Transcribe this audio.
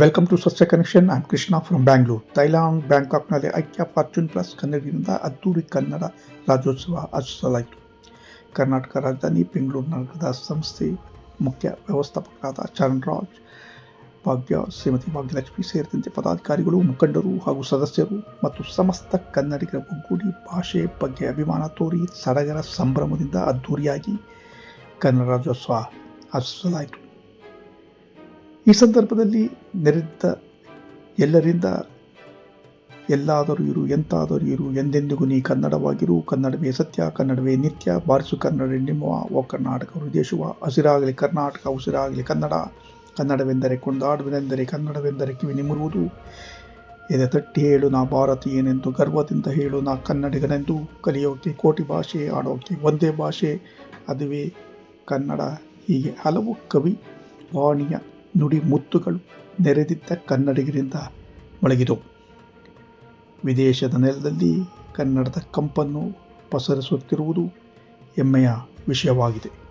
Welcome to Swachh connection I'm Krishna from Bangalore Thailand ಬ್ಯಾಂಕಾಕ್ನಲ್ಲಿ ಐಕ್ಯ fortune plus ಕನ್ನಡದಿಂದ ಅದ್ದೂರಿ ಕನ್ನಡ ರಾಜ್ಯೋತ್ಸವ ಆಚರಿಸಲಾಯಿತು. ಕರ್ನಾಟಕ ರಾಜಧಾನಿ ಬೆಂಗಳೂರು ನಗರದ ಸಂಸ್ಥೆ ಮುಖ್ಯ ವ್ಯವಸ್ಥಾಪಕರಾದ ಚರಣ್ ರಾಜ್ ಭಾಗ್ಯ, ಶ್ರೀಮತಿ ಭಾಗ್ಯಲಕ್ಷ್ಮಿ ಸೇರಿದಂತೆ ಪದಾಧಿಕಾರಿಗಳು, ಮುಖಂಡರು ಹಾಗೂ ಸದಸ್ಯರು ಮತ್ತು ಸಮಸ್ತ ಕನ್ನಡಿಗರ ಒಗ್ಗೂಡಿ ಭಾಷೆ ಬಗ್ಗೆ ಅಭಿಮಾನ ತೋರಿ ಸಡಗರ ಸಂಭ್ರಮದಿಂದ ಅದ್ದೂರಿಯಾಗಿ ಕನ್ನಡ ರಾಜ್ಯೋತ್ಸವ ಆಚರಿಸಲಾಯಿತು. ಈ ಸಂದರ್ಭದಲ್ಲಿ ನೆರೆದ ಎಲ್ಲರಿಂದ ಎಲ್ಲಾದರೂ ಇರು, ಎಂತಾದರೂ ಇರು, ಎಂದೆಂದಿಗೂ ನೀ ಕನ್ನಡವಾಗಿರು. ಕನ್ನಡವೇ ಸತ್ಯ, ಕನ್ನಡವೇ ನಿತ್ಯ. ಬಾರಿಸು ಕನ್ನಡ ನಿಮ್ಮ ಓ ಕರ್ನಾಟಕ ಹೃದಯಶುವ ಹಸಿರಾಗಲಿ ಕರ್ನಾಟಕ, ಉಸಿರಾಗಲಿ ಕನ್ನಡ. ಕನ್ನಡವೆಂದರೆ ಕೊಂಡಾಡುವುದೆಂದರೆ ಕನ್ನಡವೆಂದರೆ ಕಿವಿ ನಿಮ್ಮರುವುದು. ಎದೆ ತಟ್ಟಿ ಹೇಳು, ನಾ ಭಾರತೀಯನೆಂದು ಗರ್ವದಿಂದ ಹೇಳು, ನಾ ಕನ್ನಡಿಗನೆಂದು. ಕಲಿಯೋಕೆ ಕೋಟಿ ಭಾಷೆ, ಆಡೋಕೆ ಒಂದೇ ಭಾಷೆ. ಅದುವೇ ಕನ್ನಡ. ಹೀಗೆ ಹಲವು ಕವಿ, ವಾಣಿಯ ನುಡಿ ಮುತ್ತುಗಳು ನೆರೆದಿದ್ದ ಕನ್ನಡಿಗರಿಂದ ಮೊಳಗಿದವು. ವಿದೇಶದ ನೆಲದಲ್ಲಿ ಕನ್ನಡದ ಕಂಪನ್ನು ಪಸರಿಸುತ್ತಿರುವುದು ಹೆಮ್ಮೆಯ ವಿಷಯವಾಗಿದೆ.